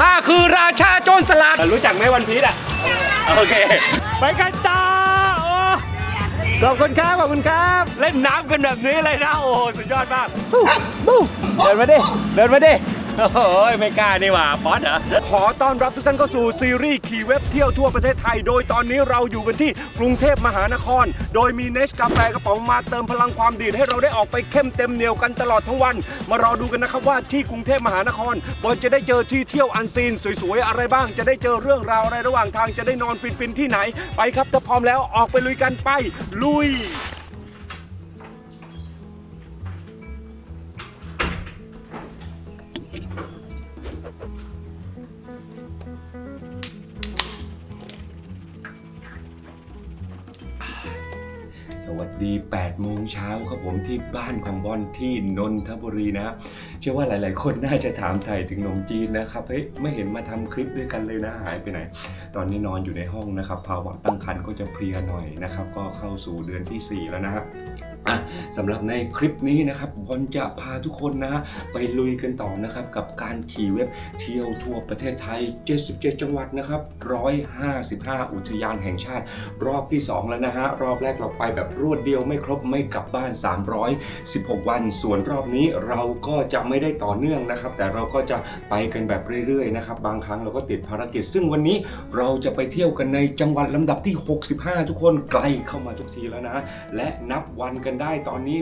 ข้าคือราชาโจรสลัด รู้จักไหมวันพีชอะ โอเค ไปกันต่อโอ้ขอบคุณครับ ขอบคุณครับ เล่นน้ำกันแบบนี้เลยนะ โอ้โหสุดยอดมากบู๊บู๊เดินมาดิ เดินมาดิ โอ้โหไม่กล้านี่หว่าป๊อตเหรอ ขอต้อนรับทุกท่านเข้าสู่ซีรีส์ขี่เว็บเที่ยวทั่วประเทศไทย โดยตอนนี้เราอยู่กันที่กรุงเทพมหานคร โดยมีเนสกาแฟกระป๋องมาเติมพลังความดีดให้เราได้ออกไปเข้มเต็มเหนียวกันตลอดทั้งวัน มารอดูกันนะครับว่าที่กรุงเทพมหานครบอลจะได้เจอที่เที่ยวอันซีนสวยๆอะไรบ้าง จะได้เจอเรื่องราวอะไรระหว่างทางจะได้นอนฟินๆที่ไหน ไปครับถ้าพร้อมแล้วออกไปลุยกันไปลุย วัสดี 8 โมงเช้าครับผมที่บ้านของบอลที่นนทบุรีนะ เชื่อว่าหลาย ๆ คนน่าจะถามไทยถึงขนมจีนนะครับ เฮ้ย ไม่เห็นมาทำคลิปด้วยกันเลยนะ หายไปไหน ตอนนี้นอนอยู่ในห้องนะครับ ภาวะตั้งครรภ์ก็จะเพลียหน่อยนะครับ ก็เข้าสู่เดือนที่ 4 แล้วนะครับอะสำหรับในคลิปนี้นะครับบอลจะพาทุกคนนะฮะไปลุยกันต่อนะครับ กับการขี่เว็บเที่ยวทั่วประเทศไทย 77 จังหวัดนะครับ 155 อุทยานแห่งชาติ รอบที่ 2 แล้วนะฮะรอบแรกเราไปแบบรวดเดียวไม่ครบไม่กลับบ้าน 316 วัน ส่วนรอบนี้เราก็จะไม่ได้ต่อเนื่องนะครับ แต่เราก็จะไปกันแบบเรื่อยๆนะครับบางครั้งเราก็ติดภารกิจ ซึ่งวันนี้เราจะไปเที่ยวกันในจังหวัดลำดับที่ 65 ทุกคนไกลเข้ามาทุกทีแล้วนะ และนับวันกันได้ตอนนี้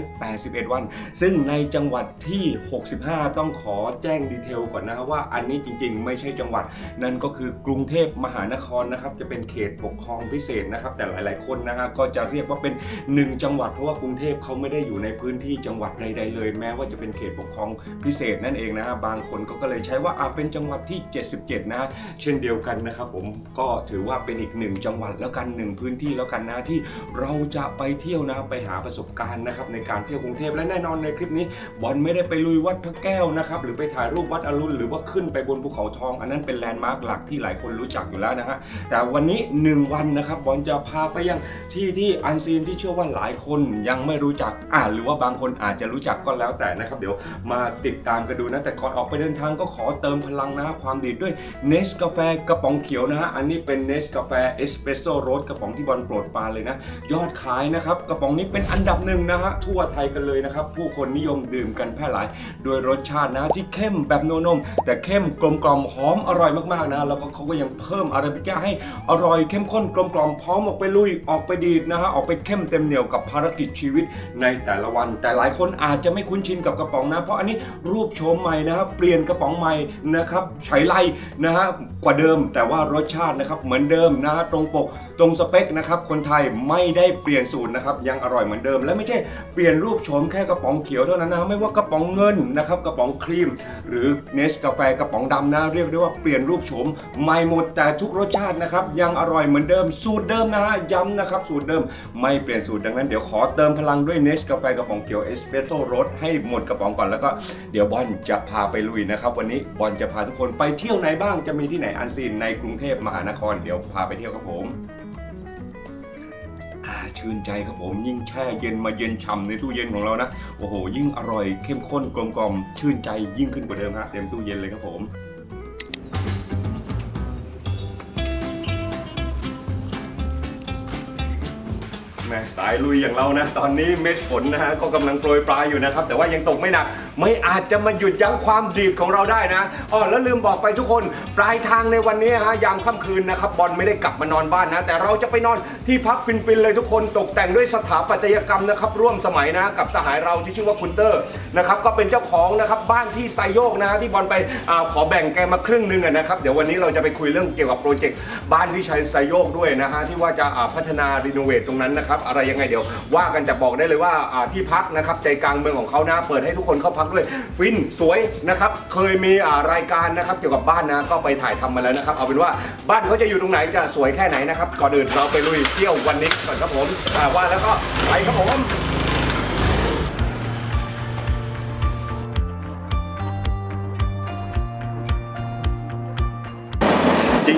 281 วัน ซึ่งในจังหวัดที่ 65 ต้องขอแจ้งดีเทลก่อนนะว่าอันนี้จริงๆ ไม่ใช่จังหวัด นั่นก็คือกรุงเทพมหานครนะครับจะเป็นเขตปกครองพิเศษนะครับแต่หลาย ๆคนนะฮะก็จะเรียกว่าเป็น 1 จังหวัดเพราะว่ากรุงเทพเขาไม่ได้อยู่ในพื้นที่จังหวัดใด ๆ เลย แม้ว่าจะเป็นเขตปกครองพิเศษนั่นเองนะฮะบางคนก็เลยใช้ว่าอะเป็นจังหวัดที่ 77 นะเช่นเดียวกันนะครับผมก็ถือว่าเป็นอีกหนึ่งจังหวัดแล้วกันหนึ่งพื้นที่แล้วกันนะที่เราจะไปเที่ยวนะไปหาประสบการณ์นะครับในการเที่ยวกรุงเทพและแน่นอนในคลิปนี้บอลไม่ได้ไปลุยวัดพระแก้วนะครับหรือไปถ่ายรูปวัดอรุณหรือว่าขึ้นไปบนภูเขาทอง อันนั้นเป็นแลนด์มาร์คหลักที่หลายคนรู้จักอยู่แล้วนะฮะแต่วันนี้ 1 วันนะครับบอลจะพาไปยังที่ที่อันซีนที่เชื่อว่าหลายคนยังไม่รู้จักอ่าหรือว่าบางคนอาจจะรู้จักก็แล้วแต่นะครับ เดี๋ยวมาติดตามกันดูนะแต่ก่อนออกไปเดินทางก็ขอเติมพลังนะความดีด้วยเนสกาแฟกระป๋องเขียวนะฮะอันนี้เป็นเนสกาแฟเอสเปรสโซ่โรสกระป๋องที่บอลโปรดปานเลยนะ ยอดขายนะครับกระป๋องนี้เป็นอันดับหนึ่งนะฮะทั่วไทยกันเลยนะครับ ผู้คนนิยมดื่มกันแพร่หลายโดยรสชาตินะที่เข้มแบบโนนม แต่เข้มกลมกล่อมหอมอร่อยมากๆนะแล้วก็เขาก็ยังเพิ่มอาราบิก้าให้อร่อยเข้มข้นกลมกล่อมพร้อมออกไปลุยออกไปดีดนะฮะออกไปเข้มเต็มเหนี่ยวกับภารกิจชีวิตในแต่ละวัน แต่หลายคนอาจจะไม่คุ้นชินกับกระป๋องนะเพราะอันนี้รูปโฉมใหม่นะครับเปลี่ยนกระป๋องใหม่นะครับใช้ไล่นะฮะกว่าเดิม แต่ว่ารสชาตินะครับเหมือนเดิมนะฮะตรงปก ตรงสเปคนะครับคนไทยไม่ได้เปลี่ยนสูตรนะครับยังอร่อยเหมือนเดิม และไม่ใช่เปลี่ยนรูปโฉมแค่กระป๋องเขียวเท่านั้นนะไม่ว่ากระป๋องเงินนะครับกระป๋องครีม หรือเนสกาแฟกระป๋องดำนะเรียกได้ว่าเปลี่ยนรูปโฉมใหม่หมดแต่ทุกรสชาตินะครับยังอร่อยเหมือนเดิม สูตรเดิมนะฮะย้ำนะครับสูตรเดิมไม่เปลี่ยนสูตรดังนั้นเดี๋ยวขอเติมพลังด้วยเนสกาแฟกระป๋องเขียวเอสเปรสโซ่รสให้หมดกระป๋องก่อนแล้วก็เดี๋ยวบอลจะพาไปลุยนะครับวันนี้บอลจะพาทุกคนไปเที่ยวไหนบ้างจะมีที่ไหนอันซีนในกรุงเทพมหานครเดี๋ยวพาไปเที่ยวครับผม ชื่นใจครับผมยิ่งแช่เย็นมาเย็นฉ่ำในตู้เย็นของเรานะ โอ้โห ยิ่งอร่อยเข้มข้นกลมกล่อมชื่นใจยิ่งขึ้นกว่าเดิมฮะเต็มตู้เย็นเลยครับผม แม่สายลุยอย่างเรานะ ตอนนี้เม็ดฝนนะฮะก็กำลังโปรยปลายอยู่นะครับ แต่ว่ายังตกไม่หนัก ไม่อาจจะมาหยุดยั้งความดีดของเราได้นะอ๋อแล้วลืมบอกไปทุกคน ปลายทางในวันนี้ฮะยามค่ำคืนนะครับบอลไม่ได้กลับมานอนบ้านนะ แต่เราจะไปนอนที่พักฟินๆเลยทุกคนตกแต่งด้วยสถาปัตยกรรมนะครับร่วมสมัยนะกับสหายเราที่ชื่อว่าคุณเตอร์นะครับก็เป็นเจ้าของนะครับบ้านที่ไซโยกนะฮะที่บอลไปอขอแบ่งแกมาครึ่งหนึงนะครับเดี๋ยววันนี้เราจะไปคุยเรื่องเกี่ยวกับโปรเจกต์บ้านที่ใช้ไซโยกด้วยนะฮะที่ว่าจะพัฒนารีโนเวทตรงนั้นนะครับอะไรยังไงเดี๋ยว ว่ากันจะบอกได้เลยว่าอ่าที่พักนะครับใจกลางเมืองของเขานะเปิดให้ทุกคนเข้าพักด้วย ฟินสวยนะครับเคยมีอ่ารายการนะครับเกี่ยวกับบ้านนะก็ไปถ่ายทำมาแล้วนะครับ เอาเป็นว่าบ้านเขาจะอยู่ตรงไหนจะสวยแค่ไหนนะครับก่อนอื่นเราไปลุยเที่ยววันนี้ก่อนครับผมอ่าว่าแล้วก็ไปครับผม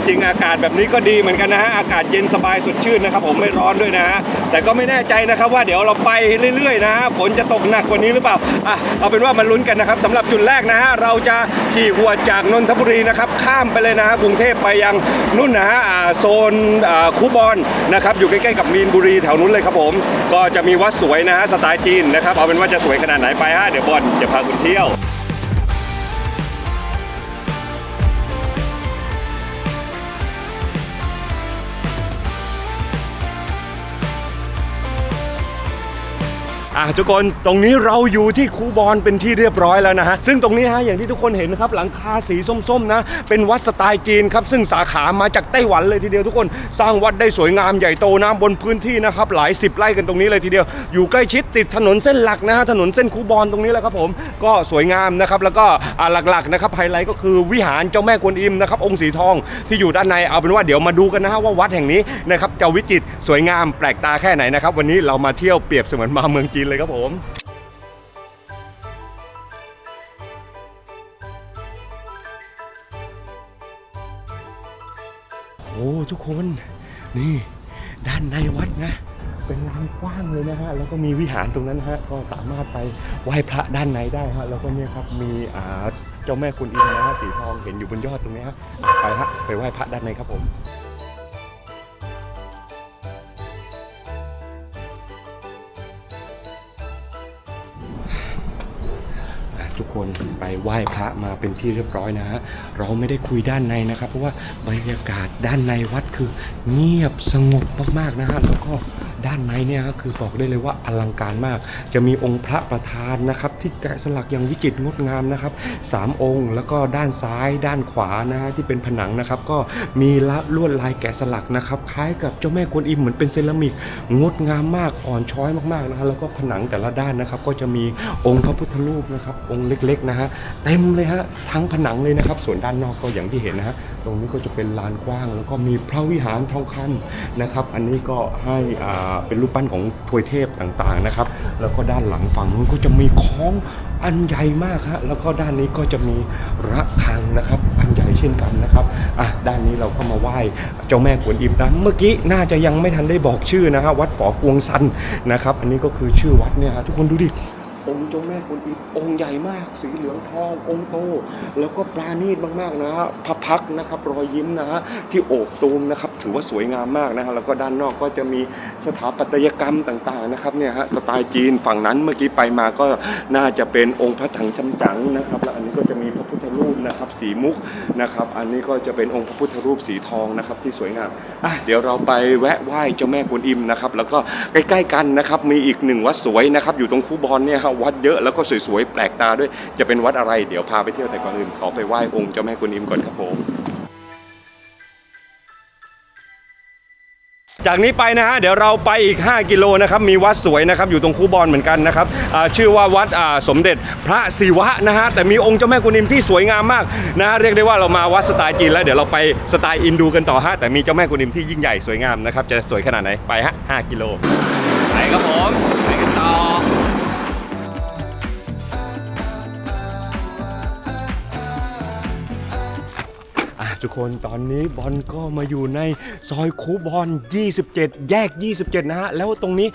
จริงๆอากาศแบบนี้ก็ดีเหมือนกันนะฮะอากาศเย็นสบายสดชื่นนะครับผมไม่ร้อนด้วยนะฮะแต่ก็ไม่แน่ใจนะครับว่าเดี๋ยวเราไปเรื่อยๆนะฮะฝนจะตกหนักกว่านี้หรือเปล่าอะเอาเป็นว่ามาลุ้นกันนะครับสำหรับจุดแรกนะฮะเราจะขี่หัวจากนนทบุรีนะครับข้ามไปเลยนะฮะกรุงเทพไปยังนู่นนะฮะโซนคูบอนนะครับอยู่ใกล้ๆกับมีนบุรีแถวนู้นเลยครับผม ก็จะมีวัดสวยนะฮะสไตล์จีนนะครับเอาเป็นว่าจะสวยขนาดไหนไปฮะเดี๋ยวบอลจะพาคุณเที่ยว อะทุกคนตรงนี้เราอยู่ที่คูบอนเป็นที่เรียบร้อยแล้วนะฮะซึ่งตรงนี้ฮะอย่างที่ทุกคนเห็นนะครับหลังคาสีส้มๆนะเป็นวัดสไตล์จีนครับซึ่งสาขามาจากไต้หวันเลยทีเดียวทุกคนสร้างวัดได้สวยงามใหญ่โตนะบนพื้นที่นะครับหลายสิบไร่กันตรงนี้เลยทีเดียว อยู่ใกล้ชิดติดถนนเส้นหลักนะฮะถนนเส้นคูบอนตรงนี้แหละครับผมก็สวยงามนะครับแล้วก็หลักๆนะครับไฮไลท์ก็คือวิหารเจ้าแม่กวนอิมนะครับองค์สีทองที่อยู่ด้านในเอาเป็นว่าเดี๋ยวมาดูกันนะฮะว่าวัดแห่งนี้นะครับจะวิจิตรสวยงามแปลกตาแค่ไหนนะครับวันนี้เรามาเที่ยวเปรียบเสมือนมาเมืองจีนเลยครับผมโอ้ทุกคนนี่ด้านในวัดนะ เป็นลานกว้างเลยนะฮะแล้วก็มีวิหารตรงนั้นฮะก็สามารถไปไหว้พระด้านในได้ฮะแล้วก็เนี่ยครับมีอ่าเจ้าแม่คุณอิมนะฮะสีทองเห็นอยู่บนยอดตรงนี้ฮะไปฮะไปไหว้พระด้านในครับผม คนไปไหว้พระมาเป็นที่เรียบร้อยนะฮะเราไม่ได้คุยด้านในนะครับ เพราะว่าบรรยากาศด้านในวัดคือเงียบสงบมากๆนะฮะแล้วก็ ด้านในเนี่ยก็คือบอกได้เลยว่าอลังการมาก จะมีองค์พระประธานนะครับที่แกะสลักอย่างวิจิตรงดงามนะครับสามองค์ แล้วก็ด้านซ้ายด้านขวานะฮะที่เป็นผนังนะครับ ก็มีละลวดลายแกะสลักนะครับ คล้ายกับเจ้าแม่กวนอิมเหมือนเป็นเซรามิกงดงามมากอ่อนช้อยมากๆนะฮะแล้วก็ผนังแต่ละด้านนะครับ ก็จะมีองค์พระพุทธรูปนะครับ องค์เล็กๆนะฮะเต็มเลยฮะทั้งผนังเลยนะครับ ส่วนด้านนอกก็อย่างที่เห็นนะฮะตรงนี้ก็จะเป็นลานกว้าง แล้วก็มีพระวิหารทองคำนะครับ อันนี้ก็ให้อ่าเป็นรูปปั้นของทวยเทพต่างๆนะครับ แล้วก็ด้านหลังฝั่งนู้นก็จะมีคล้องอันใหญ่มากฮะแล้วก็ด้านนี้ก็จะมีระฆังนะครับ อันใหญ่เช่นกันนะครับอะด้านนี้เราก็มาไหว้เจ้าแม่กวนอิมนะเมื่อกี้น่าจะยังไม่ทันได้บอกชื่อนะฮะวัดฝอกวงซันนะครับ อันนี้ก็คือชื่อวัดเนี่ยฮะทุกคนดูดิ องค์เจ้าแม่กวนอิมองค์ใหญ่มาก สีเหลืองทององค์โตแล้วก็ปราณีตมากๆนะฮะพระพักนะครับรอยยิ้มนะฮะที่โอบตูมนะครับถือว่าสวยงามมากนะฮะแล้วก็ด้านนอกก็จะมีสถาปัตยกรรมต่างๆนะครับเนี่ยฮะสไตล์จีนฝั่งนั้นเมื่อกี้ไปมาก็น่าจะเป็นองค์พระถังจำจังนะครับ แล้วอันนี้ก็จะมีพระพุทธรูป นะครับสีมุกนะครับอันนี้ก็จะเป็นองค์พระพุทธรูปสีทองนะครับที่สวยงามอะเดี๋ยวเราไปแวะไหว้เจ้าแม่กวนอิมนะครับแล้วก็ใกล้ๆกันนะครับมีอีกหนึ่งวัดสวยนะครับอยู่ตรงคูบอนเนี่ยฮะวัดเยอะแล้วก็สวยๆแปลกตาด้วย จะเป็นวัดอะไรเดี๋ยวพาไปเที่ยวแต่ก่อนอื่นขอไปไหว้องค์เจ้าแม่กวนอิมก่อนครับผม จากนี้ไปนะฮะเดี๋ยวเราไปอีก 5 กิโลนะครับมีวัดสวยนะครับอยู่ตรงคูบอนเหมือนกันนะครับชื่อว่าวัดสมเด็จพระศิวะนะฮะแต่มีองค์เจ้าแม่กุนิมที่สวยงามมากนะฮะเรียกได้ว่าเรามาวัดสไตล์จีนแล้วเดี๋ยวเราไปสไตล์อินดูกันต่อฮะแต่มีเจ้าแม่กุนิมที่ยิ่งใหญ่สวยงามนะครับจะสวยขนาดไหนไปฮะ5กิโลไปครับผม ทุกคนตอนนี้บอลก็มาอยู่ในซอยคูบอล 27 แยก 27 นะฮะ แล้วตรงนี้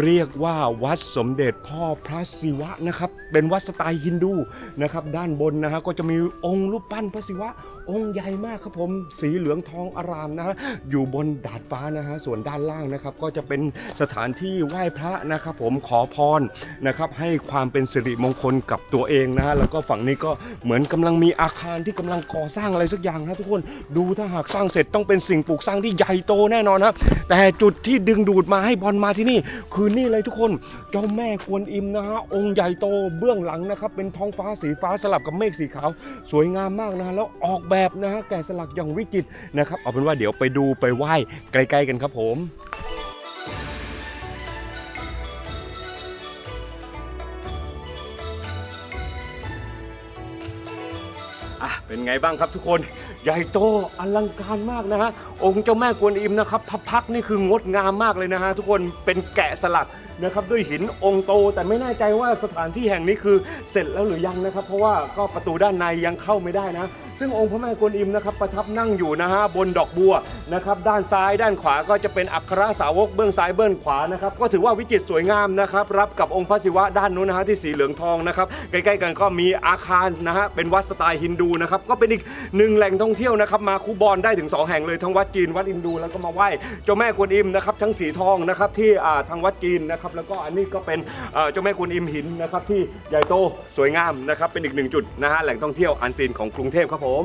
เรียกว่าวัดสมเด็จพ่อพระศิวะนะครับ เป็นวัดสไตล์ฮินดูนะครับ ด้านบนนะฮะก็จะมีองค์รูปปั้นพระศิวะ องค์ใหญ่มากครับผมสีเหลืองทองอารามนะฮะอยู่บนดาดฟ้านะฮะส่วนด้านล่างนะครับ ก็จะเป็นสถานที่ไหว้พระนะครับผมขอพรนะครับให้ความเป็นสิริมงคลกับตัวเองนะฮะแล้วก็ฝั่งนี้ก็เหมือนกำลังมีอาคารที่กำลังก่อสร้างอะไรสักอย่างนะทุกคนดูถ้าหากสร้างเสร็จต้องเป็นสิ่งปลูกสร้างที่ใหญ่โตแน่นอนครับแต่จุดที่ดึงดูดมาให้บอลมาที่นี่ คือนี่เลยทุกคนเจ้าแม่กวนอิมนะฮะองค์ใหญ่โตเบื้องหลังนะครับเป็นท้องฟ้าสีฟ้าสลับกับเมฆสีขาว สวยงามมากนะฮะแล้วออกแบบแบบนะฮะแกะสลักอย่างวิจิตรนะครับเอาเป็นว่าเดี๋ยวไปดูไปไหว้ใกล้ๆกันครับผมอะ เป็นไงบ้างครับทุกคนใหญ่โตอลังการมากนะฮะองค์เจ้าแม่กวนอิมนะครับพระพักนี่คืองดงามมากเลยนะฮะทุกคนเป็นแกะสลักนะครับด้วยหินองค์โตแต่ไม่แน่ใจว่าสถานที่แห่งนี้คือเสร็จแล้วหรือยังนะครับ เพราะว่าก็ประตูด้านในยังเข้าไม่ได้นะ ซึ่งองค์พระแม่กวนอิมนะครับประทับนั่งอยู่นะฮะบนดอกบัวนะครับด้านซ้ายด้านขวาก็จะเป็นอัครสาวกเบื้องซ้ายเบื้องขวานะครับก็ถือว่าวิจิตรสวยงามนะครับรับกับองค์พระศิวะด้านนู้นนะฮะที่สีเหลืองทองนะครับใกล้ๆกันก็มีอาคารนะฮะเป็นวัดสไตล์ฮินดูนะครับก็เป็นอีกหนึ่งแหล่งท่องเที่ยวนะครับมาคูบอนได้ถึง 2 แห่งเลยทั้งวัดจีนวัดฮินดูแล้วก็มาไหว้เจ้าแม่กวนอิมนะครับทั้งสีทองนะครับที่ทางวัดจีนนะครับแล้วก็อันนี้ก็เป็นเอ่อเจ้าแม่กวนอิมหินนะครับที่ใหญ่โตสวยงามนะครับเป็นอีกหนึ่งจุดนะฮะแหล่งท่องเที่ยวอันซีนของกรุงเทพครับผม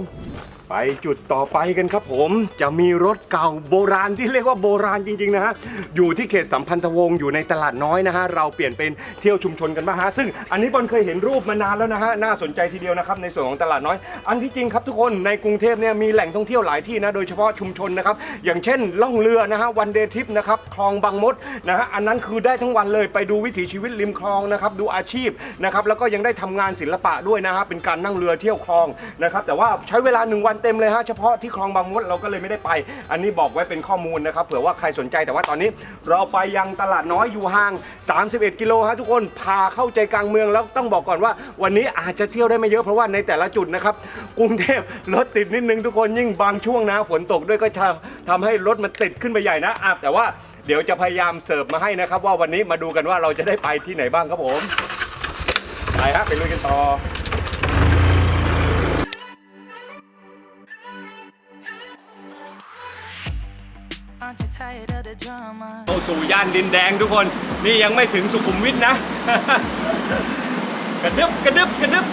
ไปจุดต่อไปกันครับผมจะมีรถเก่าโบราณที่เรียกว่าโบราณจริงๆนะฮะอยู่ที่เขตสัมพันธวงศ์อยู่ในตลาดน้อยนะฮะเราเปลี่ยนเป็นเที่ยวชุมชนกันบ้างฮะซึ่งอันนี้บอลเคยเห็นรูปมานานแล้วนะฮะน่าสนใจทีเดียวนะครับในส่วนของตลาดน้อย อันที่จริงครับทุกคนในกรุงเทพเนี่ยมีแหล่งท่องเที่ยวหลายที่นะโดยเฉพาะชุมชนนะครับอย่างเช่นล่องเรือนะฮะวันเดย์ทริปนะครับคลองบางมดนะฮะอันนั้นคือได้ทั้งวันเลยไปดูวิถีชีวิตริมคลองนะครับดูอาชีพนะครับแล้วก็ยังได้ทำงานศิลปะด้วยนะฮะเป็นการนั่งเรือเที่ยวคลองนะครับแต่ว่าใช้เวลาหนึ่งวันเต็มเลยฮะเฉพาะที่คลองบางมดเราก็เลยไม่ได้ไป อันนี้บอกไว้เป็นข้อมูลนะครับเผื่อว่าใครสนใจแต่ว่าตอนนี้ เราไปยังตลาดน้อยอยู่ห่าง 31 กิโลฮะทุกคนพาเข้าใจกลางเมืองแล้วต้องบอกก่อนว่า วันนี้อาจจะเที่ยวได้ไม่เยอะเพราะว่าในแต่ละจุดนะครับกรุงเทพรถติดนิดนึงทุกคนยิ่งบางช่วงนะฝนตกด้วยก็ทำทำให้รถมันติดขึ้นไปใหญ่นะอะแต่ว่าเดี๋ยวจะพยายามเสิร์ฟมาให้นะครับ ว่าวันนี้มาดูกันว่าเราจะได้ไปที่ไหนบ้างครับผมไปฮะไปลุยกันต่อเข้าสู่ย่านดินแดงทุกคนนี่ยังไม่ถึงสุขุมวิทนะ กระดึบกระดึบกระดึบ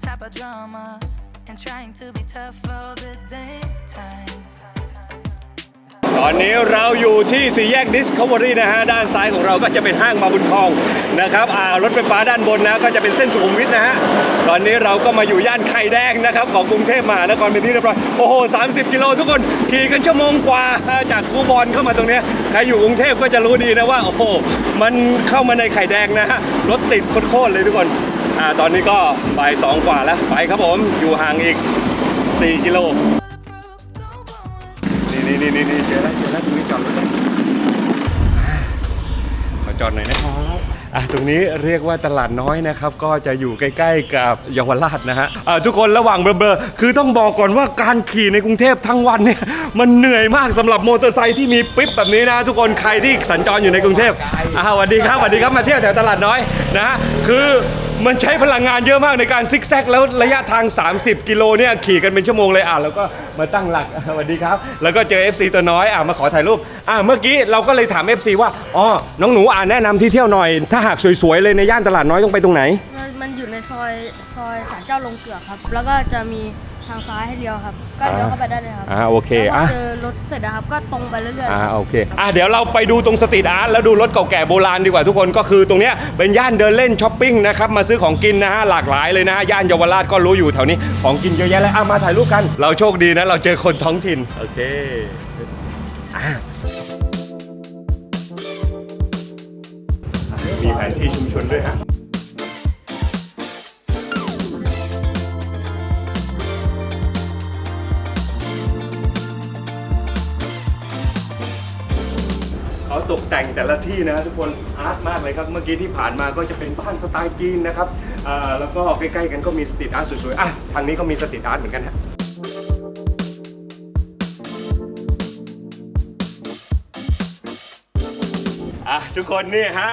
type of drama. And trying to be tough all the daytime. ตอนนี้เราอยู่ที่สี่แยก Discovery นะฮะ ด้านซ้ายของเราก็จะเป็นห้างมาบุญคลองนะครับอ่ารถไฟฟ้าด้านบนนะก็จะเป็นเส้นสุขุมวิทนะฮะ ตอนนี้เราก็มาอยู่ย่านไข่แดงนะครับของกรุงเทพมหานครเป็นที่เรียบร้อย โอ้โห 30 กิโลทุกคนขี่กันชั่วโมงกว่าจากคูบอลเข้ามาตรงเนี้ยใครอยู่กรุงเทพก็จะรู้ดีนะว่า โอ้โห มันเข้ามาในไข่แดงนะฮะ รถติดโคตรๆเลยทุกคน อ่าตอนนี้ก็บ่ายสองกว่าแล้วไปครับผมอยู่ห่างอีก 4 กิโลนี่นี่นี่นี่เจอแล้วเจอแล้วตรงนี้จอดรถได้ขอจอดหน่อยนะครับอะตรงนี้เรียกว่าตลาดน้อยนะครับ ก็จะอยู่ใกล้ๆกับเยาวราชนะฮะอะทุกคนระหว่างเบลอๆคือต้องบอกก่อนว่าการขี่ในกรุงเทพทั้งวันเนี่ยมันเหนื่อยมากสำหรับมอเตอร์ไซค์ที่มีปิ๊บแบบนี้นะ ทุกคนใครที่สัญจรอยู่ในกรุงเทพอะสวัสดีครับสวัสดีครับมาเที่ยวแถวตลาดน้อยนะฮะคือ มันใช้พลังงานเยอะมากในการซิกแซกแล้วระยะทาง 30 กิโลเนี่ยขี่กันเป็นชั่วโมงเลยอะแล้วก็มาตั้งหลัก สวัสดีครับ แล้วก็เจอ FC ตัวน้อยอะมาขอถ่ายรูปอะเมื่อกี้เราก็เลยถาม FC ว่าอ๋อน้องหนูอ่าแนะนำที่เที่ยวหน่อย ถ้าหากสวยๆเลยในย่านตลาดน้อยต้องไปตรงไหน มันมันอยู่ในซอยซอยสารเจ้าลงเกลือครับ แล้วก็จะมี ทางซ้ายให้เลี้ยวครับ ก็เลี้ยวเข้าไปได้เลยครับอ่าโอเคแล้วพออะ เจอรถเสร็จนะครับ ก็ตรงไปเรื่อยๆอ่าโอเคอะเดี๋ยวเราไปดูตรงสตรีทอาร์ตแล้วดูรถเก่าแก่โบราณดีกว่าทุกคนก็คือตรงเนี้ยเป็นย่านเดินเล่นช้อปปิ้งนะครับมาซื้อของกินนะฮะหลากหลายเลยนะฮะย่านเยาวราชก็รู้อยู่แถวนี้ของกินเยอะแยะเลยอะมาถ่ายรูปกัน เราโชคดีนะเราเจอคนท้องถิ่นโอเคอะมีแผนที่ชุมชนด้วยฮะ ตกแต่งแต่ละที่นะทุกคนอาร์ตมากเลยครับ เมื่อกี้ที่ผ่านมาก็จะเป็นบ้านสไตล์จีนนะครับอ่าแล้วก็ใกล้ๆกันก็มีสตรีทอาร์ตสวยๆอะทางนี้ก็มีสตรีทอาร์ตเหมือนกันฮะ อะทุกคนนี่ฮะ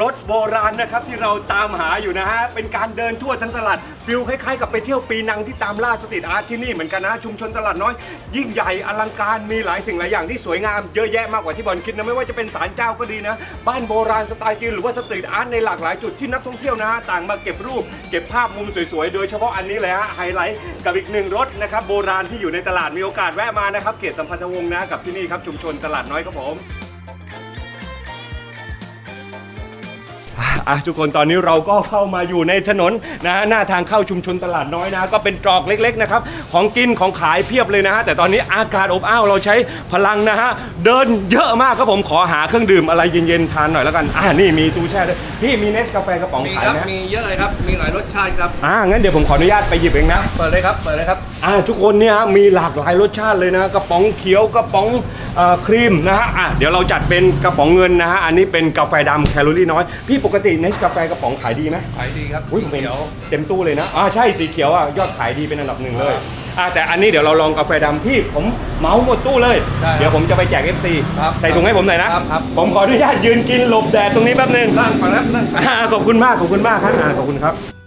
รถโบราณนะครับที่เราตามหาอยู่นะฮะ เป็นการเดินทั่วทั้งตลาดฟิลคล้ายๆกับไปเที่ยวปีนังที่ตามล่าสตรีทอาร์ตที่นี่เหมือนกันนะชุมชนตลาดน้อย ยิ่งใหญ่อลังการมีหลายสิ่งหลายอย่างที่สวยงามเยอะแยะมากกว่าที่บอลคิดนะไม่ว่าจะเป็นศาลเจ้าก็ดีนะ บ้านโบราณสไตล์จีนหรือว่าสตรีทอาร์ตในหลากหลายจุดที่นักท่องเที่ยวนะฮะต่างมาเก็บรูป เก็บภาพมุมสวยๆ โดยเฉพาะอันนี้เลยฮะไฮไลท์กับอีกหนึ่งรถนะครับโบราณที่อยู่ในตลาดมีโอกาสแวะมานะครับเขตสัมพันธวงศ์นะกับที่นี่ครับชุมชนตลาดน้อยครับผม อะทุกคนตอนนี้เราก็เข้ามาอยู่ในถนนนะฮะหน้าทางเข้าชุมชนตลาดน้อยนะ ก็เป็นตรอกเล็กๆนะครับของกินของขายเพียบเลยนะฮะแต่ตอนนี้อากาศอบอ้าวเราใช้พลังนะฮะเดินเยอะมากครับผมขอหาเครื่องดื่มอะไรเย็นๆทานหน่อยแล้วกันอ่านี่มีตู้แช่ด้วยพี่มีเนสกาแฟกระป๋องมีขายครับ ไหมมีเยอะเลยครับ มีหลายรสชาติครับ อ่างั้นเดี๋ยวผมขออนุญาตไปหยิบเองนะ เปิดเลยครับ เปิดเลยครับ อ่าทุกคนเนี่ยฮะมีหลากหลายรสชาติเลยนะกระป๋องเขียวกระป๋องเอ่อครีมนะฮะอะเดี๋ยวเราจัดเป็นกระป๋องเงินนะฮะอันนี้เป็นกาแฟดำแคลอรี่น้อย พี่ปกติเนสกาแฟกระป๋องขายดีไหมขายดีครับอุ้ยเขียวเต็มตู้เลยนะอ่าใช่สีเขียวอะยอดขายดีเป็นอันดับหนึ่งเลยอ่าแต่อันนี้เดี๋ยวเราลองกาแฟดำพี่ผมเหมาหมดตู้เลยได้ครับเดี๋ยวผมจะไปแจก FC ครับใส่ถุงให้ผมหน่อยนะครับครับผมขออนุญาตยืนกินหลบแดดตรงนี้แป๊บหนึงนั่งฝั่งนั้นนั่งอ่าขอบคุณมากขอบคุณมากครับอ่าขอบคุณครับ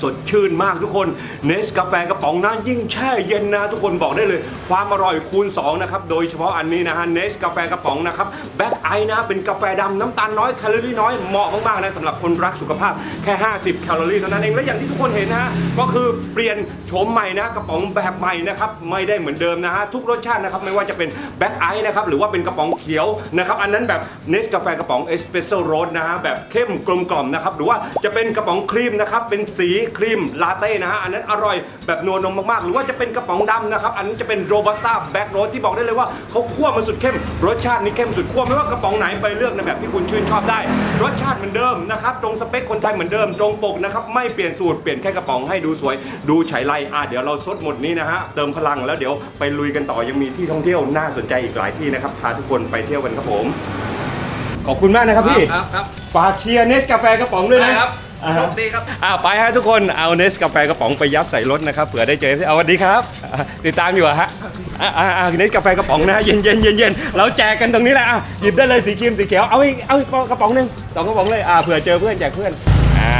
สดชื่นมากทุกคนเนสกาแฟกระป๋องนั้นยิ่งแช่เย็นนะทุกคนบอกได้เลย ความอร่อยคูณ2นะครับโดยเฉพาะอันนี้นะฮะเนสกาแฟกระป๋องนะครับแบ็คไอนะเป็นกาแฟดำน้ำตาลน้อยแคลอรี่น้อยเหมาะมากๆนะสำหรับคนรักสุขภาพแค่ 50 แคลอรี่เท่านั้นเองและอย่างที่ทุกคนเห็นนะฮะก็คือเปลี่ยนโฉมใหม่นะกระป๋องแบบใหม่นะครับไม่ได้เหมือนเดิมนะฮะทุกรสชาตินะครับไม่ว่าจะเป็นแบ็คไอนะครับหรือว่าเป็นกระป๋องเขียวนะครับอันนั้นแบบเนสกาแฟกระป๋องเอสเปรสโซ่โรสนะฮะแบบเข้มกลมกล่อมนะครับหรือว่าจะเป็นกระป๋องครีมนะครับเป็นสีครีมลาเต้นะฮะอันนั้นอร่อยแบบนัวนมมากๆ หรือว่าจะเป็นกระป๋องดำนะครับอันนั้นจะเป็นโรบัสต้าแบ็กโรสที่บอกได้เลยว่าเขาคั่วมาสุดเข้ม รสชาตินี่เข้มสุดคั่วไม่ว่ากระป๋องไหนไปเลือกในแบบที่คุณชื่นชอบได้ รสชาติเหมือนเดิมนะครับตรงสเปคคนไทยเหมือนเดิมตรงปกนะครับไม่เปลี่ยนสูตรเปลี่ยนแค่กระป๋องให้ดูสวย ดูฉายไลอะเดี๋ยวเราซดหมดนี้นะฮะเติมพลังแล้วเดี๋ยวไปลุยกันต่อยังมีที่ท่องเที่ยวน่าสนใจอีกหลายที่นะครับพาทุกคนไปเที่ยวกันครับผมขอบคุณมากนะครับพี่ครับครับฝากเชียร์เนสกาแฟกระป๋องด้วยนะครับ โชฮะคดีครับอ่าไปฮะทุกคนเอาเนสกาแฟกระป๋องไปยัดใส่รถนะครับเผื่อได้เจอเอาสวัสดีครับอ่าติดตามอยู่อะฮะอ่าอ่าอ่าเนสกาแฟกระป๋องนะฮะเย็นเย็นเย็นเย็นเราแจกกันตรงนี้แหละอะหยิบได้เลยสีครีมสีเขียวเอาอีกเอาอีกกระป๋องหนึ่งสองกระป๋องเลยอ่าเผื่อเจอเพื่อนแจกเพื่อนอ่า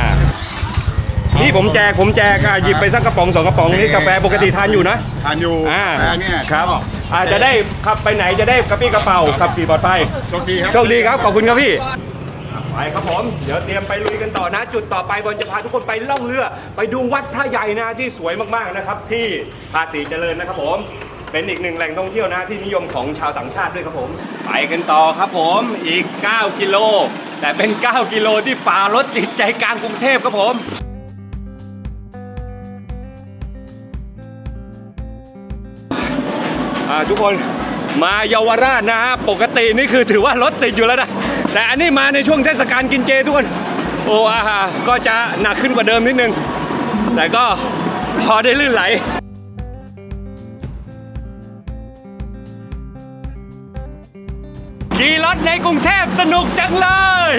นี่ผมแจกผมแจกอะหยิบไปสักกระป๋องสองกระป๋องนี่กาแฟปกติทานอยู่นะ ทานอยู่อ่าแฟเนี่ยครับชออ่าจะได้ขับไปไหนจะได้กระปี้กระเป๋าขับขี่ปลอดภัยโชคดีครับ โชคดีครับขอบคุณครับพี่ ไปครับผม เดี๋ยวเตรียมไปลุยกันต่อนะ จุดต่อไปบอลจะพาทุกคนไปล่องเรือ ไปดูวัดพระใหญ่นะที่สวยมากๆนะครับ ที่ภาษีเจริญนะครับผม เป็นอีกหนึ่งแหล่งท่องเที่ยวนะที่นิยมของชาวต่างชาติด้วยครับผม ไปกันต่อครับผมอีก 9 กิโล แต่เป็น 9 กิโลที่ฝ่ารถติดใจกลางกรุงเทพครับผมอ่าทุกคนมาเยาวราชนะฮะปกตินี่คือถือว่ารถติดอยู่แล้วนะ แต่อันนี้มาในช่วงเทศกาลกินเจทุกคน โอ้อาหาก็จะหนักขึ้นกว่าเดิมนิดนึง แต่ก็พอได้ลื่นไหลขี่รถในกรุงเทพสนุกจังเลย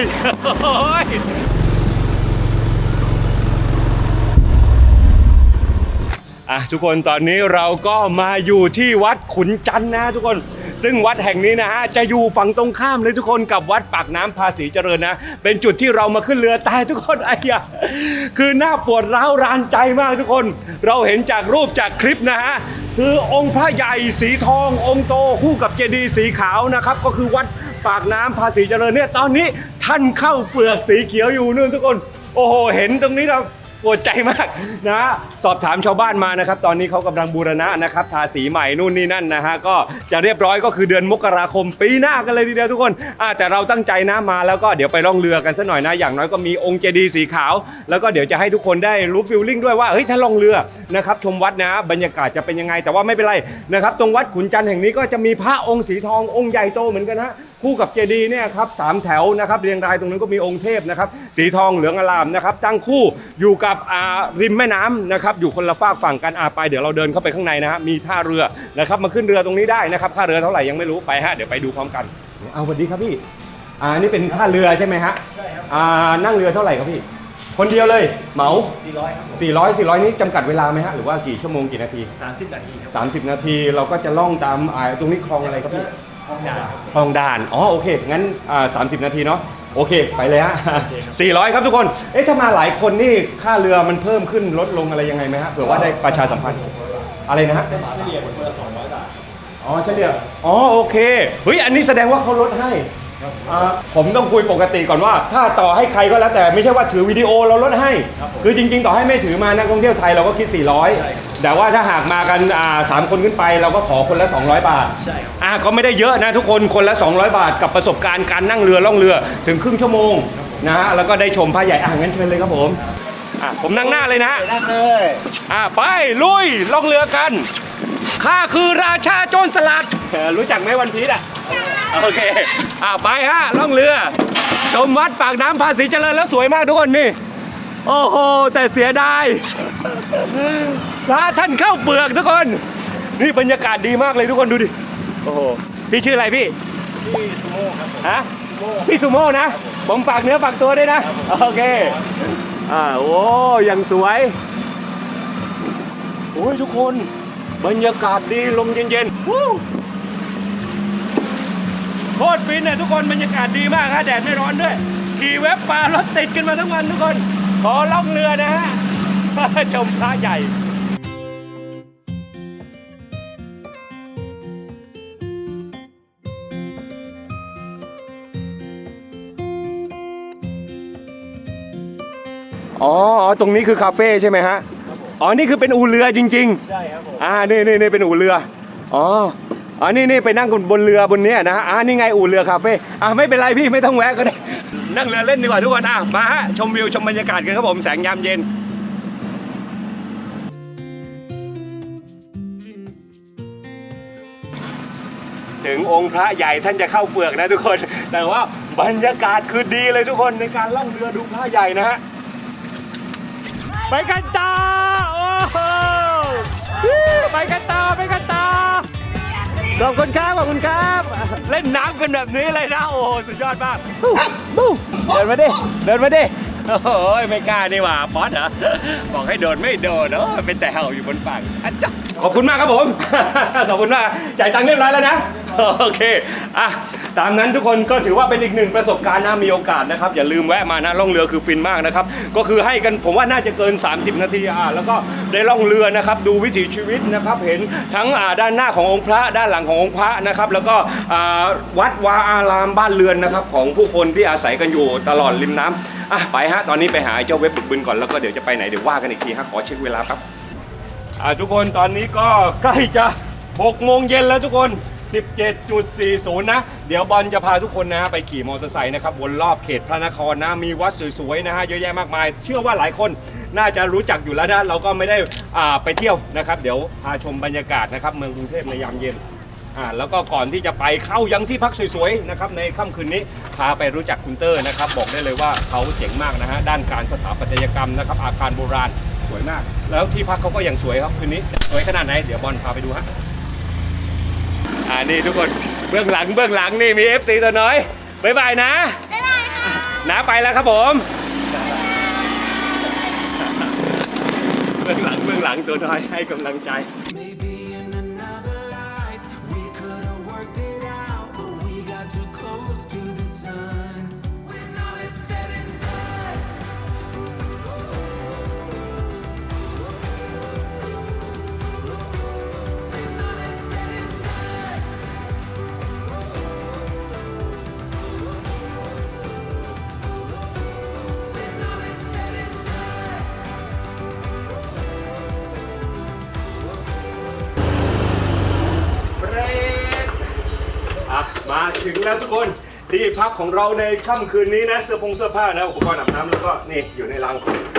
อะทุกคนตอนนี้เราก็มาอยู่ที่วัดขุนจันทน์นะทุกคน ซึ่งวัดแห่งนี้นะฮะจะอยู่ฝั่งตรงข้ามเลยทุกคนกับวัดปากน้ำภาษีเจริญนะ เป็นจุดที่เรามาขึ้นเรือตายทุกคนไอ้ยะคือหน้าปวดร้าวรานใจมากทุกคน เราเห็นจากรูปจากคลิปนะฮะคือองค์พระใหญ่สีทอง องค์โตคู่กับเจดีย์สีขาวนะครับ ก็คือวัดปากน้ำภาษีเจริญเนี่ยตอนนี้ท่านเข้าเฟือกสีเขียวอยู่นู่นทุกคน โอ้โห เห็นตรงนี้เรา ปวดใจมากนะสอบถามชาวบ้านมานะครับ ตอนนี้เขากำลังบูรณะนะครับทาสีใหม่นู่นนี่นั่นนะฮะก็จะเรียบร้อยก็คือเดือนมกราคมปีหน้ากันเลยทีเดียวทุกคนแต่เราตั้งใจนะมาแล้วก็เดี๋ยวไปล่องเรือกันสักหน่อยนะอย่างน้อยก็มีองค์เจดีย์สีขาว แล้วก็เดี๋ยวจะให้ทุกคนได้รู้ฟิลลิ่งด้วยว่าเฮ้ยถ้าล่องเรือนะครับชมวัดนะ บรรยากาศจะเป็นยังไงแต่ว่าไม่เป็นไรนะครับตรงวัดขุนจันทร์แห่งนี้ก็จะมีพระองค์สีทององค์ใหญ่โตเหมือนกันฮะ คู่กับเจดีย์เนี่ยครับสามแถวนะครับเรียงรายตรงนั้นก็มีองค์เทพนะครับสีทองเหลืองอลามนะครับตั้งคู่อยู่กับอ่าริมแม่น้ำนะครับอยู่คนละฝากฝั่งกันอาไปเดี๋ยวเราเดินเข้าไปข้างในนะฮะมีท่าเรือนะครับมาขึ้นเรือตรงนี้ได้นะครับค่าเรือเท่าไหร่ยังไม่รู้ไปฮะเดี๋ยวไปดูพร้อมกันเอาสวัสดีครับพี่อ่านี่เป็นท่าเรือใช่ไหมฮะใช่ครับอ่านั่งเรือเท่าไหร่ครับพี่ คนเดียวเลยเหมา 400ครับผม400 400 นี้จำกัดเวลาไหมฮะหรือว่ากี่ชั่วโมงกี่นาที 30 นาทีครับ30 นาทีเราก็จะล่องตามอ่าตรงนี้คลองอะไรครับพี่ ห้องด่านครับคลองด่าน อ๋อโอเค งั้นอ่า30นาทีเนาะ โอเค ไปเลยฮะ400ครับทุกคน เอ๊ะถ้ามาหลายคนนี่ค่าเรือมันเพิ่มขึ้นลดลงอะไรยังไงไหมฮะ เผื่อว่าได้ประชาสัมพันธ์ อะไรนะฮะเฉลี่ยคนละ200บาท อ๋อเฉลี่ย อ๋อโอเค เฮ้ยอันนี้แสดงว่าเขาลดให้อ่าผมต้องคุยปกติก่อนว่า ถ้าต่อให้ใครก็แล้วแต่ไม่ใช่ว่าถือวิดีโอเราลดให้ คือจริง ๆ ต่อให้ไม่ถือมานักท่องเที่ยวไทยเราก็คิด 400 แต่ว่าถ้าหากมากันอ่าสามคนขึ้นไปเราก็ขอคนละ 200 บาทใช่ครับอ่าก็ไม่ได้เยอะนะทุกคนคนละ 200 บาทกับประสบการณ์การนั่งเรือล่องเรือถึงครึ่งชั่วโมงนะฮะแล้วก็ได้ชมพระใหญ่อะงั้นเชิญเลยครับผมอะผมนั่งหน้าเลยนะนั่งเลยอะไปลุยล่องเรือกันข้าคือราชาโจรสลัดเออรู้จักไหมวันพีชอะโอเคอะไปฮะล่องเรือชมวัดปากน้ำภาษีเจริญแล้วสวยมากทุกคนนี่ โอ้โห แต่เสียดายพระท่านเข้าเปลือกทุกคน นี่บรรยากาศดีมากเลยทุกคนดูดิ โอ้โห พี่ชื่ออะไรพี่ พี่ซูโม่ครับผมฮะพี่ซูโม่นะ ผมฝากเนื้อฝากตัวด้วยนะ โอเค อ่า โอ้ยังสวย โอ้ยทุกคน บรรยากาศดีลมเย็นๆวู้โคตรฟินเนี่ยทุกคนบรรยากาศดีมากฮะแดดไม่ร้อนด้วย ขี่เว็บปลารถติดกันมาทั้งวันทุกคน ขอล่องเรือนะฮะชมพระใหญ่อ๋ออ๋อ ตรงนี้คือคาเฟ่ใช่ไหมฮะ อ๋อ นี่คือเป็นอู่เรือจริง ๆ ใช่ครับผม อ่า นี่นี่นี่เป็นอู่เรือ อ๋อ อ๋อ นี่นี่ไปนั่งบนเรือบนเนี้ยนะฮะ อ่า นี่ไงอู่เรือคาเฟ่ อ่าไม่เป็นไรพี่ไม่ต้องแวะก็ได้ นั่งเรือเล่นดีกว่าทุกคนอะมาฮะชมวิวชมบรรยากาศกันครับผมแสงยามเย็นถึงองค์พระใหญ่ท่านจะเข้าเฟือกนะทุกคน แต่ว่าบรรยากาศคือดีเลยทุกคนในการล่องเรือดูพระใหญ่นะฮะ ไปกันต่อโอ้โหไปกันต่อไปกันต่อ ขอบคุณครับ ขอบคุณครับ เล่นน้ำกันแบบนี้เลยนะโอ้โหสุดยอดมากบู๊เดินมาดิ เดินมาดิ โอ้โหไม่กล้านี่หว่าป๊อตเหรอ บอกให้โดนไม่โดนเออเป็นแต่เห่าอยู่บนฝั่งอันจ๊ะขอบคุณมากครับผม ขอบคุณมากจ่ายตังค์เรียบร้อยแล้วนะ โอเค อะ ตามนั้นทุกคนก็ถือว่าเป็นอีกหนึ่งประสบการณ์นะมีโอกาสนะครับ อย่าลืมแวะมานะล่องเรือคือฟินมากนะครับ ก็คือให้กันผมว่าน่าจะเกิน 30 นาทีอะแล้วก็ได้ล่องเรือนะครับ ดูวิถีชีวิตนะครับ เห็นทั้งอ่าด้านหน้าขององค์พระด้านหลังขององค์พระนะครับ แล้วก็อ่าวัดวาอารามบ้านเรือนนะครับ ของผู้คนที่อาศัยกันอยู่ตลอดริมน้ำอะไปฮะตอนนี้ไปหาไอ้เจ้าเว็บบึกบึนก่อนแล้วก็เดี๋ยวจะไปไหนเดี๋ยวว่ากันอีกทีฮะขอเช็คเวลาครับอ่าทุกคนตอนนี้ก็ใกล้จะ6โมงเย็นแล้วทุกคน 17.40 นะ เดี๋ยวบอลจะพาทุกคนนะ ไปขี่มอเตอร์ไซค์นะครับวนรอบเขตพระนครนะ มีวัดสวยๆนะฮะเยอะแยะมากมาย เชื่อว่าหลายคนน่าจะรู้จักอยู่แล้วนะ เราก็ไม่ได้อ่าไปเที่ยวนะครับ เดี๋ยวพาชมบรรยากาศนะครับเมืองกรุงเทพในยามเย็นอ่าแล้วก็ก่อนที่จะไปเข้ายังที่พักสวยๆนะครับในค่ำคืนนี้พาไปรู้จักคุณเตอร์นะครับ บอกได้เลยว่าเขาเจ๋งมากนะฮะด้านการสถาปัตยกรรมนะครับอาคารโบราณสวยมาก แล้วที่พักเขาก็ยังสวยครับคืนนี้สวยขนาดไหนเดี๋ยวบอลพาไปดูฮะ อ่านี่ทุกคนเบื้องหลังเบื้องหลังนี่มี FC ตัวน้อยบ๊ายบายนะบ๊ายบายค่ะนะไปแล้วครับผมเบื้องหลังเบื้องหลังตัวน้อยให้กำลังใจ Maybe in another แล้วทุกคนที่พักของเราในค่ำคืนนี้นะเสื้อผงเสื้อผ้านะอุปกรณ์อาบน้ำแล้วก็นี่อยู่ในรัง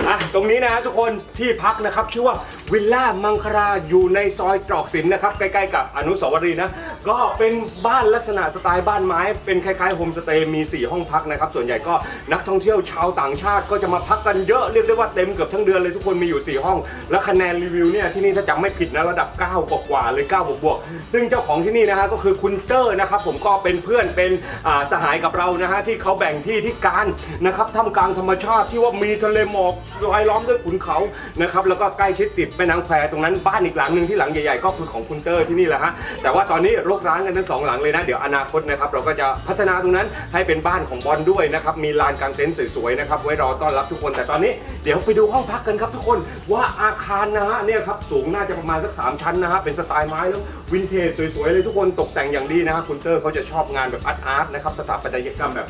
อะตรงนี้นะทุกคนที่พักนะครับชื่อว่าวิลล่ามังคลาอยู่ในซอยตรอกสินนะครับใกล้ๆกับอนุสาวรีย์นะ ก็เป็นบ้านลักษณะสไตล์บ้านไม้ เป็นคล้ายๆโฮมสเตย์มี 4 ห้องพักนะครับ ส่วนใหญ่ก็นักท่องเที่ยวชาวต่างชาติก็จะมาพักกันเยอะเรียกได้ว่าเต็มเกือบทั้งเดือนเลยทุกคนมีอยู่ 4 ห้อง และคะแนนรีวิวเนี่ยที่นี่ถ้าจำไม่ผิดนะระดับ 9 กว่าๆเลย9บวกบวกๆซึ่งเจ้าของที่นี่นะฮะก็คือคุณเตอร์นะครับผมก็เป็นเพื่อนเป็นอ่าสหายกับเรานะฮะที่เขาแบ่งที่ที่การนะครับท่ามกลางธรรมชาติที่ว่ามีทะเลหมอกรายล้อมด้วยขุนเขานะครับแล้วก็ใกล้ชิดติดแม่น้ำแควตรงนั้นบ้านอีกหลังหนึ่งที่หลังใหญ่ๆก็คือของคุณเตอร์ที่นี่แหละฮะแต่ว่าตอนนี้รกร้างกันทั้งสองหลังเลยนะ เดี๋ยวอนาคตนะครับเราก็จะพัฒนาตรงนั้นให้เป็นบ้านของบอลด้วยนะครับมีลานกางเต็นท์สวยๆนะครับไว้รอต้อนรับทุกคนแต่ตอนนี้เดี๋ยวไปดูห้องพักกันครับทุกคนว่าอาคารนะฮะเนี่ยครับสูงน่าจะประมาณสัก 3 ชั้นนะฮะเป็นสไตล์ไม้แล้ววินเทจสวยๆเลยทุกคนตกแต่งอย่างดีนะฮะคุณเตอร์เขาจะชอบงานแบบอาร์ตอาร์ตนะครับสถาปัตยกรรมแบบ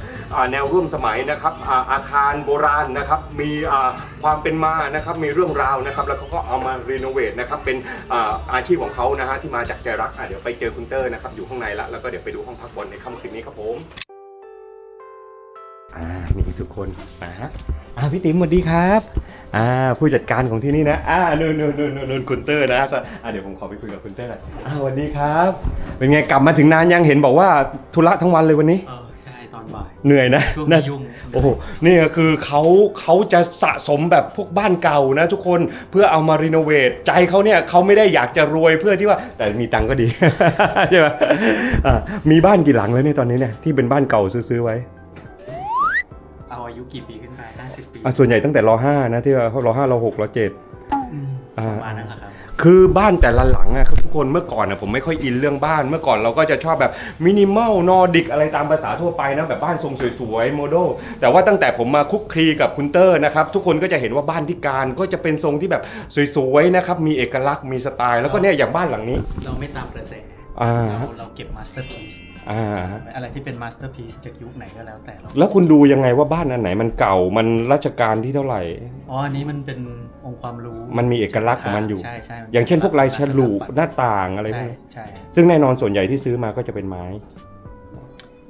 แนวร่วมสมัยนะครับอาอาคารโบราณนะครับมีความเป็นมานะครับมีเรื่องราวนะครับแล้วเขาก็เอามารีโนเวทนะครับเป็นอาอาชีพของเขานะฮะที่มาจากใจรักเดี๋ยวไปเจอคุณเตอร์นะครับอยู่ข้างในละแล้วก็เดี๋ยวไปดูห้องพักบอลในค่ำคืนนี้ครับผมอ่านี่ทุกคนนะฮะอ่าพี่ติ๋มสวัสดีครับอ่าผู้จัดการของที่นี่นะอ่านู่นนู่นนู่นนู่นนู่นคุณเตอร์นะอ่าเดี๋ยวผมขอไปคุยกับคุณเตอร์ก่อนอ่าสวัสดีครับ เป็นไงกลับมาถึงนานยังเห็นบอกว่าธุระทั้งวันเลยวันนี้ เอ เหนื่อยนะช่วงนี้น่ายุ่ง โอ้โหนี่ก็คือเขาเขาจะสะสมแบบพวกบ้านเก่านะทุกคนเพื่อเอามารีโนเวทใจเขาเนี่ยเขาไม่ได้อยากจะรวยเพื่อที่ว่าแต่มีตังค์ก็ดี ใช่ไหมอ่ามีบ้านกี่หลังแล้วเนี่ยตอนนี้เนี่ยที่เป็นบ้านเก่าซื้อๆไว้เอาอายุกี่ปีขึ้นไป50 ปีอะส่วนใหญ่ตั้งแต่รห้านะที่เรารห้ารหกรเจ็ดอืมอ่าประมาณนั้นแหละครับ คือบ้านแต่ละหลังอะทุกคนเมื่อก่อนอะผมไม่ค่อยอินเรื่องบ้าน เมื่อก่อนเราก็จะชอบแบบมินิมอลนอร์ดิกอะไรตามภาษาทั่วไปนะแบบบ้านทรงสวยๆโมเดลแต่ว่าตั้งแต่ผมมาคุกคลีกับคุณเตอร์นะครับทุกคนก็จะเห็นว่าบ้านที่การก็จะเป็นทรงที่แบบสวยๆนะครับมีเอกลักษณ์มีสไตล์แล้วก็เนี่ยอย่างบ้านหลังนี้ เราไม่ตามกระแส อ่า เราเราเก็บมาสเตอร์พีซอ่า อะไรที่เป็นมาสเตอร์พีซจากยุคไหนก็แล้วแต่เราแล้วคุณดูยังไงว่าบ้านอันไหนมันเก่ามันรัชกาลที่เท่าไหร่ อ๋ออันนี้มันเป็นองค์ความรู้มันมีเอกลักษณ์ของมันอยู่ ใช่ใช่อย่างเช่นพวกลายฉลุหน้าต่างอะไรพวใช่กนี้ใช่ ซึ่งแน่นอนส่วนใหญ่ที่ซื้อมาก็จะเป็นไม้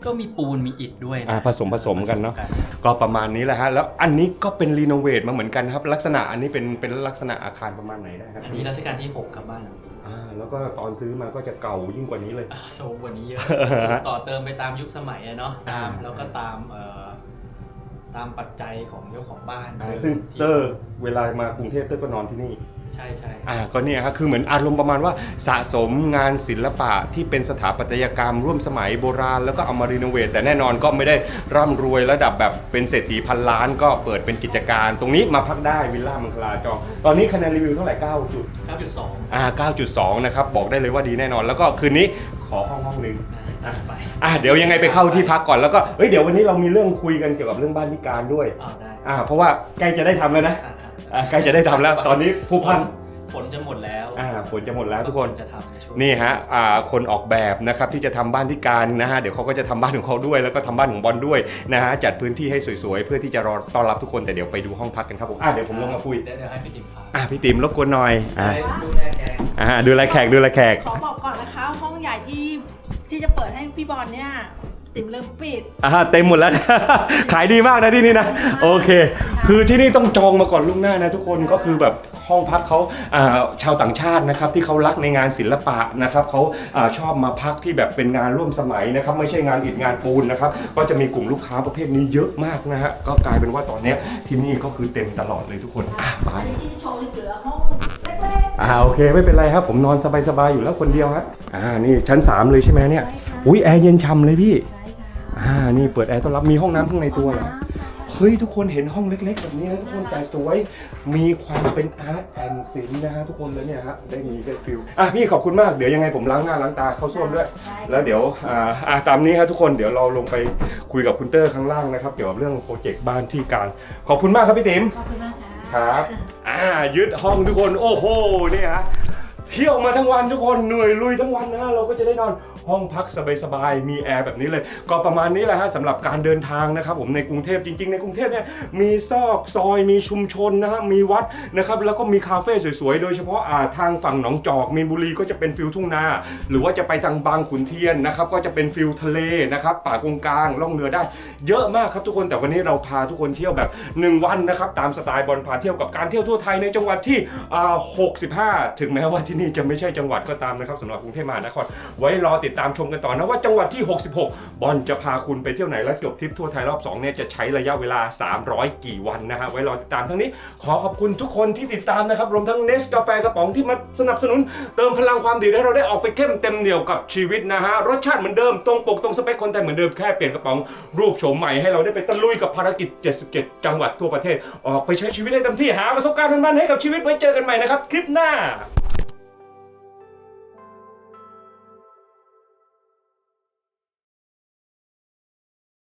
ก็มีปูนมีอิฐด้วยนะอ่าผสมผสมกันเนอะผสมก็ประมาณนี้แหละฮะ แล้วอันนี้ก็เป็นรีโนเวทมาเหมือนกันครับ ลักษณะอันนี้เป็นเป็นลักษณะอาคารประมาณไหนได้ครับอันนี้รัชกาลที่6ครับบ้านหลังนี้อ่าแล้วก็ตอนซื้อมาก็จะเก่ายิ่งกว่านี้เลย อ่าโซมกว่านี้เยอะ ต่อเติมไปตามยุคสมัยอะเนาะตามอ่า แล้วก็ตามเอ่อตามปัจจัยของเจ้าของบ้านอ่าด้วยซึ่งที่เตอร์เวลามากรุงเทพเตอร์ก็นอนที่นี่ ใช่ใช่อ่าก็เนี่ยครับคือเหมือนอารมณ์ประมาณว่าสะสมงานศิลปะที่เป็นสถาปัตยกรรมร่วมสมัยโบราณ แล้วก็เอามารีโนเวทแต่แน่นอนก็ไม่ได้ร่ำรวยระดับแบบเป็นเศรษฐีพันล้านก็เปิดเป็นกิจการ ตรงนี้มาพักได้วิลล่ามังคลาจองตอนนี้คะแนนรีวิวเท่าไหร่9จุด9.2อ่า9.2 นะครับ บอกได้เลยว่าดีแน่นอน แล้วก็คืนนี้ขอห้องห้องหนึ่งอ่าไปอ่าเดี๋ยวยังไงไปเข้าที่พักก่อนแล้วก็เฮ้ยเดี๋ยววันนี้เรามีเรื่องคุยกันเกี่ยวกับเรื่องบ้านพิการด้วยอ่าได้อ่าเพราะว่าใกล้จะได้ทำแล้วนะ อ่า อ่าอ่าใกล้จะได้ทำแล้ว ตอนนี้ผู้พันฝนจะหมดแล้วอ่าฝนจะหมดแล้วทุกคน จะทำในช่วงนี่ฮะอ่าคนออกแบบนะครับที่จะทำบ้านที่การนะฮะเดี๋ยวเขาก็จะทำบ้านของเขาด้วย แล้วก็ทำบ้านของบอลด้วยนะฮะจัดพื้นที่ให้สวยๆ เพื่อที่จะรอต้อนรับทุกคนแต่เดี๋ยวไปดูห้องพักกันครับผมอ่าเดี๋ยวผมลงมาคุยเดี๋ยวเดี๋ยวให้พี่ติ๋มพาอ่าพี่ติ๋มรบกวนหน่อยอ่าไปดูแลแกอ่าดูแลแขกดูแลแขก ขอบอกก่อนนะคะ ห้องใหญ่ที่ที่จะเปิดให้พี่บอลเนี่ย ติ๋มลืมปิด อ่าเต็มหมดแล้ว ขายดีมากนะที่นี่นะ โอเค คือที่นี่ต้องจองมาก่อนล่วงหน้านะทุกคนก็คือแบบห้องพักเขาอ่าชาวต่างชาตินะครับที่เขารักในงานศิลปะนะครับเขาอ่าชอบมาพักที่แบบเป็นงานร่วมสมัยนะครับ ไม่ใช่งานอิฐงานปูนนะครับ ก็จะมีกลุ่มลูกค้าประเภทนี้เยอะมากนะฮะก็กลายเป็นว่าตอนเนี้ยที่นี่ก็คือเต็มตลอดเลยทุกคนอะไปอันนี้ที่โชว์เหลือห้องเล็กอ่าโอเคไม่เป็นไรครับ ผมนอนสบายๆอยู่แล้วคนเดียวครับอ่านี่ชั้น 3 เลยใช่ไหมเนี่ยอุ้ยแอร์เย็นช่ำเลยพี่ ๆใช่ค่ะ อ่านี่เปิดแอร์ต้อนรับมีห้องน้ำข้างในตัวเหรอเฮ้ยทุกคนเห็นห้องเล็ก ๆ แบบนี้นะทุกคนแต่สวยมีความเป็นอาร์ตแอนด์ศิลป์นะฮะทุกคนเลยเนี่ยฮะได้มีได้ฟิลอะพี่ขอบคุณมากเดี๋ยวยังไงผมล้างหน้าล้างตาเข้าส้วมด้วย แล้วเดี๋ยวอ่าอ่าตามนี้ครับทุกคนเดี๋ยวเราลงไปคุยกับคุณเตอร์ข้างล่างนะครับเกี่ยวกับเรื่องโปรเจกต์บ้านที่การขอบคุณมากครับพี่ติ๋ม ขอบคุณมากค่ะครับ อ่า ยึดห้องทุกคน โอ้โห นี่ฮะ เที่ยวมาทั้งวันทุกคน เหนื่อยลุยทั้งวันนะ เราก็จะได้นอน ห้องพักสบายๆ มีแอร์แบบนี้เลย ก็ประมาณนี้แหละฮะสำหรับการเดินทางนะครับผมในกรุงเทพจริง ๆ ในกรุงเทพเนี่ยมีซอกซอยมีชุมชนนะฮะมีวัดนะครับแล้วก็มีคาเฟ่สวยๆ โดยเฉพาะอ่าทางฝั่งหนองจอกมีนบุรีก็จะเป็นฟิลทุ่งนา หรือว่าจะไปทางบางขุนเทียนนะครับก็จะเป็นฟิลทะเลนะครับป่ากงกลางล่องเรือได้ เยอะมากครับทุกคนแต่วันนี้เราพาทุกคนเที่ยวแบบ 1 วันนะครับตามสไตล์บอลพาเที่ยวกับการเที่ยวทั่วไทยในจังหวัดที่อ่า65 ถึงแม้ว่าที่นี่จะไม่ใช่จังหวัดก็ตามนะครับสำหรับกรุงเทพมหานครไว้รอติดดตามชมกันต่อนะว่าจังหวัดที่ 66 บอลจะพาคุณไปเที่ยวไหนและจบทริปทั่วไทยรอบ2เนี่ยจะใช้ระยะเวลา 300 กี่วันนะฮะไว้รอติดตามทั้งนี้ ขอขอบคุณทุกคนที่ติดตามนะครับรวมทั้งเนสกาแฟกระป๋องที่มาสนับสนุน เติมพลังความดีให้เราได้ออกไปเข้มเต็มเหนียวกับชีวิตนะฮะรสชาติเหมือนเดิมตรงปกตรงสเปคคนไทยเหมือนเดิมแค่เปลี่ยนกระป๋องรูปโฉมใหม่ให้เราได้ไปตะลุยกับภารกิจ 77 จังหวัดทั่วประเทศ ออกไปใช้ชีวิตได้เต็มที่หาประสบการณ์มันๆให้กับชีวิตไว้เจอกันใหม่นะครับคลิปหน้า